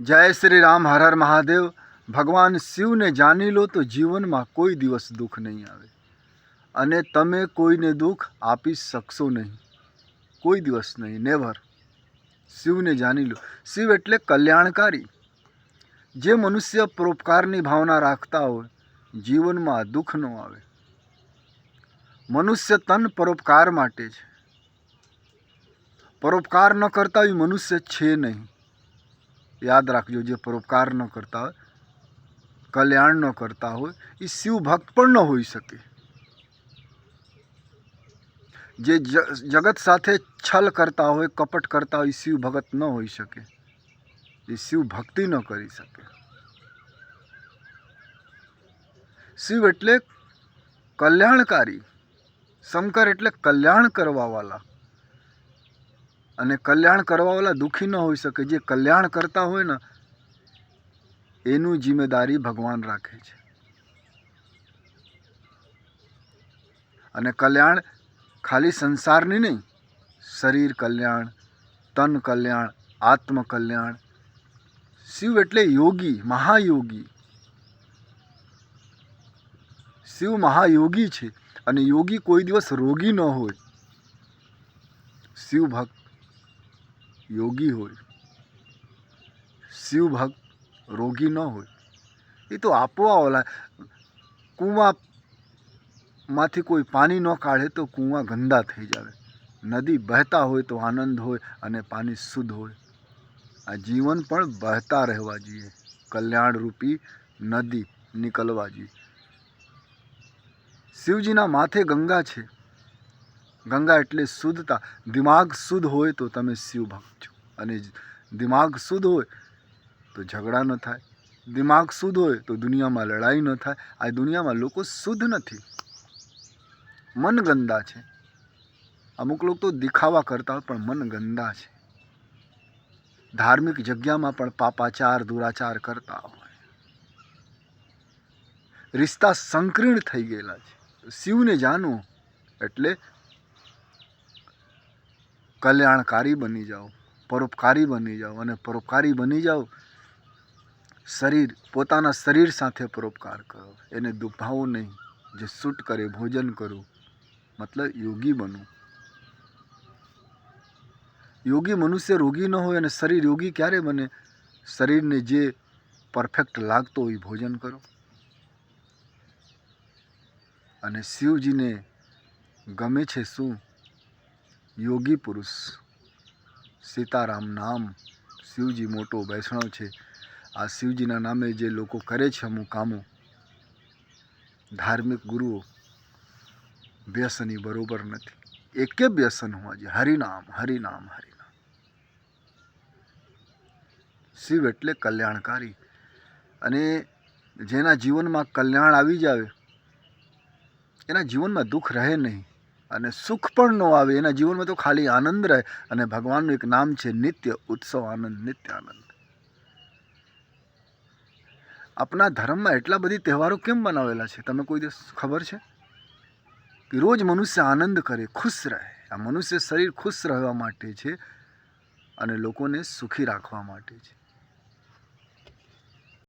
જય શ્રી રામ, હર હર મહાદેવ. ભગવાન શિવને જાણી લો તો જીવનમાં કોઈ દિવસ દુઃખ નહીં આવે. અને તમે કોઈને દુઃખ આપી શકશો નહીં. કોઈ દિવસ નહીં નેવર શિવને જાણી લો. શિવ એટલે કલ્યાણકારી. જે મનુષ્ય પરોપકારની ભાવના રાખતા હોય, જીવનમાં દુઃખ ન આવે. મનુષ્ય તન પરોપકાર માટે છે. પરોપકાર ન કરતા હોય મનુષ્ય છે નહીં. યાદ રાખજો જે પરોપકાર ન કરતા હોય કલ્યાણ ન કરતા હોય એ શિવ ભક્ત પણ ન હોઈ શકે જે જ- જગત સાથે છલ કરતા હોય કપટ કરતા હોય એ શિવ ભગત ન હોઈ શકે એ શિવ ભક્તિ ન કરી શકે શિવ એટલે કલ્યાણકારી શંકર એટલે કલ્યાણ કરવાવાળા અને કલ્યાણ કરવાવાળા દુઃખી ન હોઈ શકે. જે કલ્યાણ કરતા હોય ને, એનું જિમ્મેદારી ભગવાન રાખે છે. અને કલ્યાણ ખાલી સંસારની નહીં, શરીર કલ્યાણ, તન કલ્યાણ, આત્મ કલ્યાણ. શિવ એટલે યોગી, મહાયોગી. શિવ મહાયોગી છે અને યોગી કોઈ દિવસ રોગી ન હોય. શિવ ભક્ત યોગી હોય, શિવ ભક્ત રોગી ન હોય, એ તો આપવા ઓલા કૂવામાંથી કોઈ પાણી ન કાઢે તો કૂવા ગંદા થઈ જાય નદી બહેતા હોય તો આનંદ હોય અને પાણી શુદ્ધ હોય. આ જીવન પણ બહેતા રહેવા જોઈએ. કલ્યાણરૂપી નદી નીકળવા જોઈએ. શિવજીના માથે ગંગા છે. ગંગા એટલે શુદ્ધતા દિમાગ શુદ્ધ હોય તો તમે શિવ ભક્ત છો. અને દિમાગ શુદ્ધ હોય તો ઝઘડા ન થાય. દિમાગ શુદ્ધ હોય તો દુનિયામાં લડાઈ ન થાય. આ દુનિયામાં લોકો શુદ્ધ નથી. મન ગંદા છે. અમુક લોકો તો દેખાવા કરતા હોય પણ મન ગંદા છે. ધાર્મિક જગ્યામાં પણ પાપાચાર, દુરાચાર કરતા હોય. રિશ્તા સંકીર્ણ થઈ ગયેલા છે. શિવને જાણવું એટલે કલ્યાણકારી બની જાઓ, પરોપકારી બની જાઓ અને પરોપકારી બની જાઓ, શરીર, પોતાના શરીર સાથે પરોપકાર કરો. એને દુભાવો નહીં, જે સૂટ કરે, ભોજન કરો. મતલબ યોગી બનો. યોગી મનુષ્ય રોગી ન હોય અને શરીર યોગી ક્યારે બને? શરીરને જે પરફેક્ટ લાગતો હોય ભોજન કરો. અને શિવજીને ગમે છે શું યોગી પુરુષ. સીતારામ નામ શિવજી મોટો વૈષ્ણવ છે. આ શિવજીના નામે જે લોકો કરે છે અમુક કામો, ધાર્મિક ગુરુઓ વ્યસની બરોબર નથી. એકે વ્યસન હોવા જોઈએ. હરિનામ હરિનામ હરિનામ. શિવ એટલે કલ્યાણકારી. અને જેના જીવનમાં કલ્યાણ આવી જાવે એના જીવનમાં દુઃખ રહે નહીં. અને સુખ પણ ન આવે. એના જીવનમાં તો ખાલી આનંદ રહે અને ભગવાનનું એક નામ છે નિત્ય ઉત્સવ આનંદ, નિત્ય આનંદ. આપણા ધર્મમાં એટલા બધી તહેવારો કેમ બનાવેલા છે? તમે કોઈ દિવસ ખબર છે? કે રોજ મનુષ્ય આનંદ કરે, ખુશ રહે. આ મનુષ્ય શરીર ખુશ રહેવા માટે છે અને લોકોને સુખી રાખવા માટે છે.